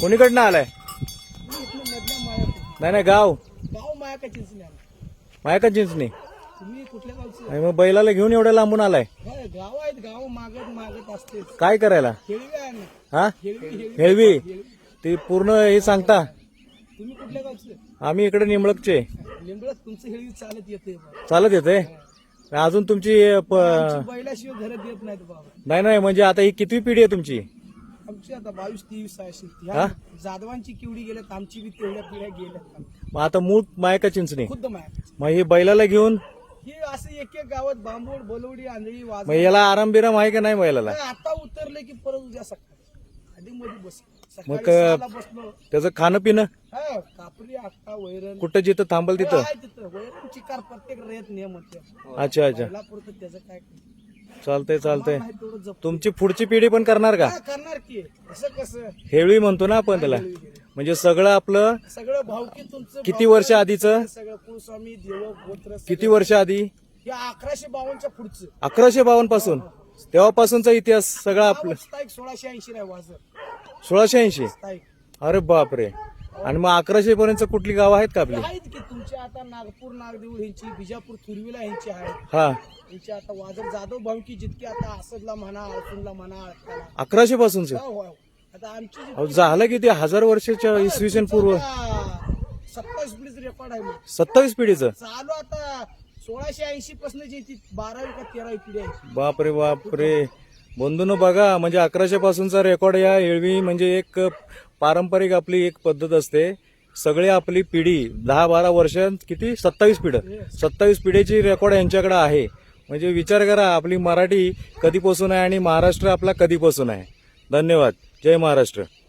कोणीकडनं आलाय? नाही नाही गाव. गाव माया का चिंचणी. आलं. माया का चिंचणी तुम्ही कुठल्या गावचे आणि मग बैलाला घेऊन एवढ्या लांबून आलाय? होय, गाव आहेत गाव मागत मागत असते काय करायला? आहे हा? हेळवी. ते पूर्ण हे सांगता. तुम्ही कुठल्या गावचे आम्ही इकडे निंबळकचे. लिंबळत तुमचं हेळवी चालत येते चालत येते. अजून तुमची अ, प- बैलाशिवाय घरात येत नाहीत बाबा. नाही नाही म्हणजे आता ही कितवी पिढी आहे तुमची? आमची आता बावीस तेवीस हा? जाधवांची किवडी गेल्यात आमची बी तेवढ्या पिढ्या गेल्यात मग आता मूळ मायका चिंचणी. खुद्द माया मग ही बैलाला घेऊन? हे असं एक एक गावात बांबोड बलवडी आंधळी वाज मग याला आराम बिराम आहे का नाही बैलाला? आता उतरले की परत उद्या सकाळी. आधी मध्ये बस. मग सकाळी सहाला बसलो. त्याचं खाणं पिणं? हा कापरी अक्का वैरण. कुठं जिथं थांबल तिथं? आहे तिथं. वैरण चिकार प्रत्येक रेत नियम होते अच्छा अच्छा. त्याचं काय चालतंय चालतंय. माहीत तेवढं जप तुमची पुढची पिढी पण करणार का? हा, करणार की. असं कसं? हेळवी म्हणतो ना आपण त्याला. म्हणजे सगळं आपलं सगळं भावकी तुमचं किती भावकी, वर्ष आधीचं? सगळं देव गोत्र किती वर्ष आधी? हे अकराशे बावनच्या पुढचं. अकराशे बावन्नपासून तेव्हापासूनचा इतिहास सगळा आपलं. सोळाशे ऐंशी नाही वाजत. सोळाशे ऐंशी? अरे बापरे. आणि मग अकराशे पर्यंत कुठली गाव आहेत का आपली? आहेत की तुमचे आता नागपूर नागदेऊळ ह्यांची बिजापूर थुरवीला ह्यांची आहेत. हा. ह्यांची आता वाजत जाधव भावकी जितके आता आसदला म्हणा अडसूनला म्हणा अडकाला अकराशे पासूनच? हो, हो. आता आमची जी- अहो, झालं किती हजार वर्षाच्या इसवी सन पूर्व. आता सत्तावीस पिढीच रेकॉर्ड आहे मग. सत्तावीस पिढीचं? चालू आता सोळाशे ऐंशी पासून जी ती बारावी का तेरावी पिढी आहे. बापरे बापरे. बंधून बघा म्हणजे अकराशे पासूनचा रेकॉर्ड या एळवी म्हणजे एक पारंपरिक आपली एक पद्धत असते. सगळी आपली पिढी दहा बारा वर्षांत किती? सत्तावीस पिढं. सत्तावीस पिढीची रेकॉर्ड यांच्याकडे आहे. म्हणजे विचार करा आपली मराठी कधीपासून आहे आणि महाराष्ट्र आपला कधीपासून आहे. धन्यवाद. जय महाराष्ट्र.